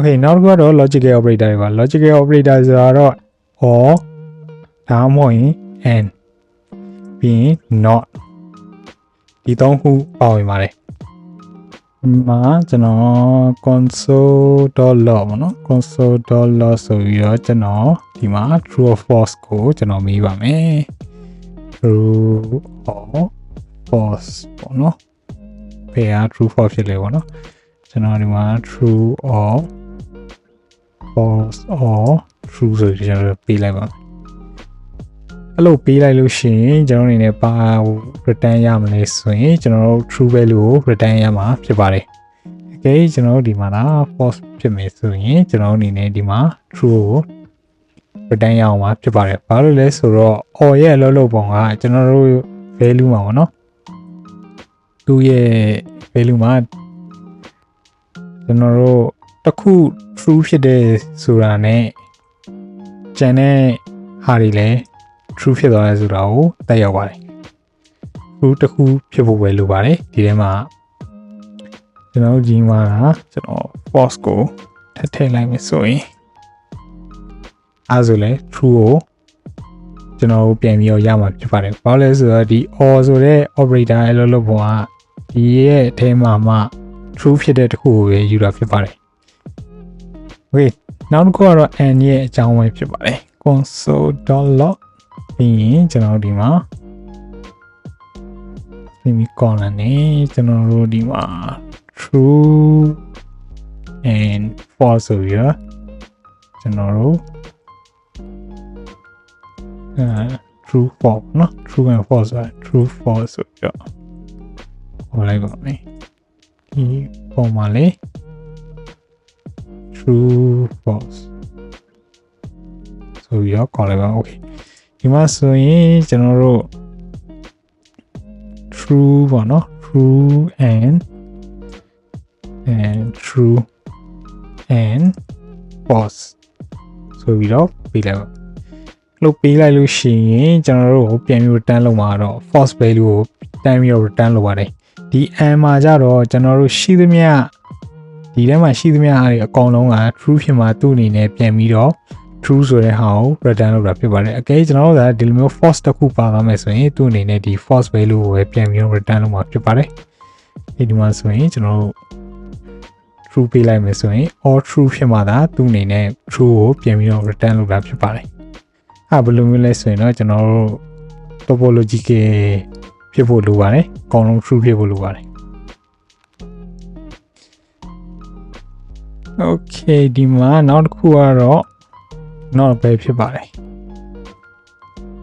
Okay နောက်တစ်ခုကတော့ logical operator တွေပါ logical operator ဆိုတာတော့ or ဒါမှမဟုတ်ရင် and ပြီးရင် not ဒီသုံးခုပါဝင်ပါတယ်ဒီမှာကျွန်တော် console.log ပေါ့နော် console.log ဆိုပြီးတော့ကျွန်တော်ဒီမှာ true or false ကိုကျွန်တော်မေးပါမယ် true or false ပေါ့နော်ဘယ်က true false ဖြစ်လဲပေါ့နော်ကျွန်တော်ဒီမှာ true or false or true ဆိုပြီးကျွန်တော်ပေးလိုက်ပါမယ်အဲ့လိုပေးလိုက်လို့ရှိရင်ကျွန်တော်အနေနဲ့ပါ return ရမလဲဆိုရင်ကျွန်တော်တို့ true value ကို return ရမှာဖြစ်ပါတယ်။ Okay ကျွန်တော်တို့ဒီမှာလား false ဖြစ်မယ်ဆိုရင်ကျွန်တော်အနေနဲ့ဒီမှာ true ကို return ရအောင်ပါဖြစ်ပါတယ်။ဘာလို့လဲဆိုတော့ or ရဲ့အလုပ်လုပ်ပုံကကျွန်တော်တို့ value မှာပေါ့နော်။သူ့ရဲ့ value မှာကျွန်တော်တို့ တစ်ခု true ဖြစ်တဲ့ဆိုတာနဲ့ကျန်တဲ့ဟာတွေလည်း true ဖြစ်သွားတယ်ဆိုတာကိုတက်ရောက်ပါတယ် true တစ်ခုဖြစ်ဖို့ပဲလိုပါတယ်ဒီထဲမှာကျွန်တော်ကြီးမှာကျွန်တော် false ကိုထပ်ထည့်လိုက်မယ်ဆိုရင်အဲဆိုလဲ true ကိုကျွန်တော်ပြန်ပြီးတော့ရမှာဖြစ်ပါတယ်ဘာလို့လဲဆိုတော့ဒီ or ဆိုတဲ့ operator ရဲ့လို့လို့ပုံကဒီရဲ့အထဲမှာမှ true ဖြစ်တဲ့တစ်ခုကိုပဲယူတာဖြစ်ပါတယ် Okay နောက်တစ်ခုကတော့ n ရဲ့အကြောင်းပဲဖြစ်ပါတယ် console.log ပြီးရင်ကျွန်တော်ဒီမှာ semicolon နဲ့ကျွန်တော်တို့ဒီမှာ true and false ဆိုပြီးတော့ကျွန်တော်တို့အဲ true false နော် true and false ဆိုတာ true false ဆိုပြီးတော့ဟောလိုက်ပါမယ်ဒီပုံမှာလေး true false ဆိုပြီးတော့ခေါ်လိုက်ပါ okay ဒီမှာဆိုရင်ကျွန်တော်တို့ true ပေါ့နော် true and and true and false ဆိုပြီးတော့ပေးလိုက်ပါလို့ပေးလိုက်လို့ရှိရင်ကျွန်တော်တို့ကိုပြန်ပြီး return လုပ်မှာတော့ false value ကိုတိုင်းပြီးတော့ return လုပ်ပါတယ်ဒီ and မှာကြတော့ကျွန်တော်တို့ရှိသမျှ ဒီထဲမှာရှိသမျှအားတွေအကောင်လုံးက true ဖြစ်မှာသူ့အနေနဲ့ပြန်ပြီးတော့ true ဆိုတဲ့ဟာကို return လုပ်တာဖြစ်ပါတယ်အကယ်ကျွန်တော်တို့ကဒီလိုမျိုး false တစ်ခုပါသွားမယ်ဆိုရင်သူ့အနေနဲ့ဒီ false value ကိုပဲပြန်ပြီးတော့ return လုပ်မှာဖြစ်ပါတယ်ဒီမှာဆိုရင်ကျွန်တော်တို့ true ပေးလိုက်မယ်ဆိုရင် all true ဖြစ်မှာဒါသူ့အနေနဲ့ true ကိုပြန်ပြီးတော့ return လုပ်တာဖြစ်ပါတယ်အဲဘယ်လိုမျိုးလဲဆိုရင်တော့ကျွန်တော်တို့ topological ဖြစ်ဖို့လိုပါတယ်အကောင်လုံး true ဖြစ်ဖို့လိုပါတယ် Okay ဒီမှာနောက်တစ်ခုကတော့ not ပဲဖြစ်ပါတယ်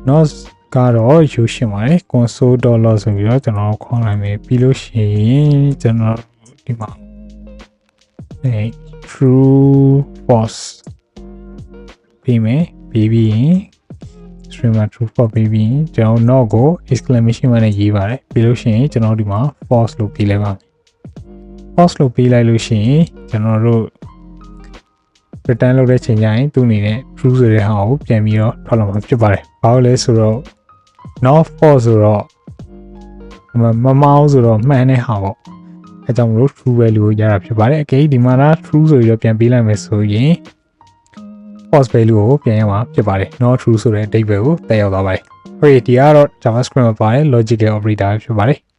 not ကတော့ယူရှင်ပါတယ် console.log ဆိုပြီးတော့ကျွန်တော်ခေါင်းလိုက်မယ်ပြီးလို့ရှိရင်ကျွန်တော်ဒီမှာအဲ true false ပြီးမယ်ပြီးပြီးရင် streamer true false ပြီးပြီးရင်ကျွန်တော် not ကို exclamation mark နဲ့ရေးပါတယ်ပြီးလို့ရှိရင်ကျွန်တော်ဒီမှာ false လို့ပြီးလိုက်ပါမယ် false လို့ပြီးလိုက်လို့ရှိရင်ကျွန်တော်တို့ return လုပ်တဲ့ချိန်ကျရင်သူ့အနေနဲ့ true ဆိုတဲ့ဟာကိုပြန်ပြီးတော့ထွက်လာမှာဖြစ်ပါတယ်။ဘာလို့လဲဆိုတော့ not false ဆိုတော့မမမောင်းဆိုတော့မှန်တဲ့ဟာပေါ့။အဲကြောင့်မလို့ true value ကိုရတာဖြစ်ပါတယ်။အကယ်ဒီမှာလား true ဆိုပြီးတော့ပြန်ပေးလိုက်မယ်ဆိုရင် false value ကိုပြန်ရမှာဖြစ်ပါတယ်။ not true ဆိုတဲ့အဓိပ္ပာယ်ကိုတက်ရောက်သွားပါတယ်။ Okay ဒီကတော့ JavaScript မှာပါတယ် logical operator ဖြစ်ပါတယ်။